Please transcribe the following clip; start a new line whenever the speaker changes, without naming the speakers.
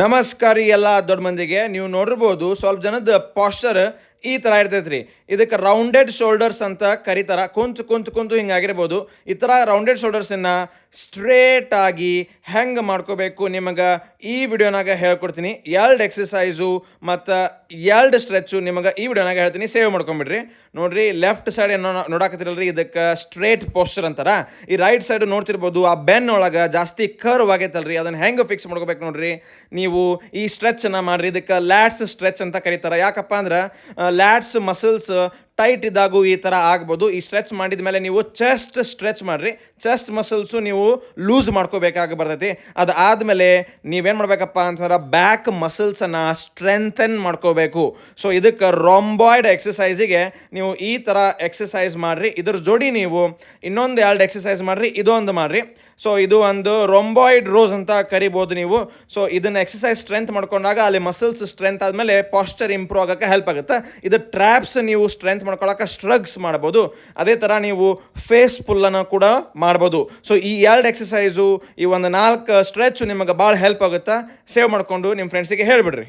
ನಮಸ್ಕಾರ ಎಲ್ಲ ದೊಡ್ಡ ಮಂದಿಗೆ. ನೀವು ನೋಡಿರ್ಬೋದು ಸ್ವಲ್ಪ ಜನದ ಪಾಸ್ಚರ್ ಈ ಥರ ಇರ್ತೈತೆ ರೀ ಇದಕ್ಕೆ ರೌಂಡೆಡ್ ಶೋಲ್ಡರ್ಸ್ ಅಂತ ಕರೀತಾರೆ. ಕುಂತು ಕುಂತು ಕುಂತು ಹಿಂಗಾಗಿರ್ಬೋದು ಈ ಥರ ರೌಂಡೆಡ್ ಶೋಲ್ಡರ್ಸನ್ನು ಸ್ಟ್ರೇಟಾಗಿ ಹೆಂಗೆ ಮಾಡ್ಕೋಬೇಕು ನಿಮಗೆ ಈ ವಿಡಿಯೋನಾಗ ಹೇಳ್ಕೊಡ್ತೀನಿ. ಎರಡು ಎಕ್ಸಸೈಸು ಮತ್ತು ಎರಡು ಸ್ಟ್ರೆಚ್ಚು ನಿಮಗೆ ಈ ವಿಡಿಯೋನಾಗ ಹೇಳ್ತೀನಿ. ಸೇವ್ ಮಾಡ್ಕೊಂಬಿಡ್ರಿ. ನೋಡಿರಿ ಲೆಫ್ಟ್ ಸೈಡ್ ಏನೋ ನೋಡಾಕತ್ತಿರಲ್ರಿ. ಇದಕ್ಕೆ ಸ್ಟ್ರೇಟ್ ಪೋಸ್ಚರ್ ಅಂತಾರೆ. ಈ ರೈಟ್ ಸೈಡ್ ನೋಡ್ತಿರ್ಬೋದು, ಆ ಬೆನ್ ಒಳಗೆ ಜಾಸ್ತಿ ಕರ್ವ್ ಆಗೈತಲ್ರಿ. ಅದನ್ನು ಹೆಂಗೆ ಫಿಕ್ಸ್ ಮಾಡ್ಕೋಬೇಕು ನೋಡ್ರಿ. ನೀವು ಈ ಸ್ಟ್ರೆಚ್ಚನ್ನು ಮಾಡಿರಿ. ಇದಕ್ಕೆ ಲ್ಯಾಟ್ಸ್ ಸ್ಟ್ರೆಚ್ ಅಂತ ಕರೀತಾರೆ. ಯಾಕಪ್ಪ ಅಂದ್ರೆ ಲ್ಯಾಟ್ಸ್ ಮಸಲ್ಸ್ ಟೈಟ್ ಇದ್ದಾಗೂ ಈ ಥರ ಆಗ್ಬೋದು. ಈ ಸ್ಟ್ರೆಚ್ ಮಾಡಿದ ಮೇಲೆ ನೀವು ಚೆಸ್ಟ್ ಸ್ಟ್ರೆಚ್ ಮಾಡಿರಿ. ಚೆಸ್ಟ್ ಮಸಲ್ಸು ನೀವು ಲೂಸ್ ಮಾಡ್ಕೋಬೇಕಾಗಿ ಬರ್ತೈತಿ. ಅದಾದಮೇಲೆ ನೀವೇನು ಮಾಡಬೇಕಪ್ಪ ಅಂತಂದ್ರೆ ಬ್ಯಾಕ್ ಮಸಲ್ಸನ್ನು ಸ್ಟ್ರೆಂಥನ್ ಮಾಡ್ಕೋಬೇಕು. ಸೊ ಇದಕ್ಕೆ ರೊಂಬಾಯ್ಡ್ ಎಕ್ಸಸೈಸಿಗೆ ನೀವು ಈ ಥರ ಎಕ್ಸಸೈಸ್ ಮಾಡಿರಿ. ಇದ್ರ ಜೋಡಿ ನೀವು ಇನ್ನೊಂದು ಎರಡು ಎಕ್ಸಸೈಸ್ ಮಾಡಿರಿ, ಇದೊಂದು ಮಾಡಿರಿ. ಸೊ ಇದು ಒಂದು ರೊಂಬಾಯ್ಡ್ ರೋಸ್ ಅಂತ ಕರಿಬೋದು ನೀವು. ಸೊ ಇದನ್ನು ಎಕ್ಸಸೈಸ್ ಸ್ಟ್ರೆಂತ್ ಮಾಡ್ಕೊಂಡಾಗ ಅಲ್ಲಿ ಮಸಲ್ಸ್ ಸ್ಟ್ರೆಂತ್ ಆದಮೇಲೆ ಪಾಶ್ಚರ್ ಇಂಪ್ರೂವ್ ಆಗೋಕ್ಕೆ ಹೆಲ್ಪ್ ಆಗುತ್ತೆ. ಇದು ಟ್ರ್ಯಾಪ್ಸ್ ನೀವು ಸ್ಟ್ರೆಂತ್ ಮಾಡ್ಕೊಳಕ್ಕೆ ಸ್ಟ್ರಗ್ಸ್ ಮಾಡ್ಬೋದು. ಅದೇ ಥರ ನೀವು ಫೇಸ್ ಪುಲ್ಲನ್ನು ಕೂಡ ಮಾಡ್ಬೋದು. ಸೊ ಈ ಎರಡು ಎಕ್ಸಸೈಸು ಈ ಒಂದು ನಾಲ್ಕು ಸ್ಟ್ರೆಚ್ ನಿಮಗೆ ಭಾಳ ಹೆಲ್ಪ್ ಆಗುತ್ತೆ? ಸೇವ್ ಮಾಡಿಕೊಂಡು ನಿಮ್ಮ ಫ್ರೆಂಡ್ಸಿಗೆ ಹೇಳಿಬಿಡ್ರಿ.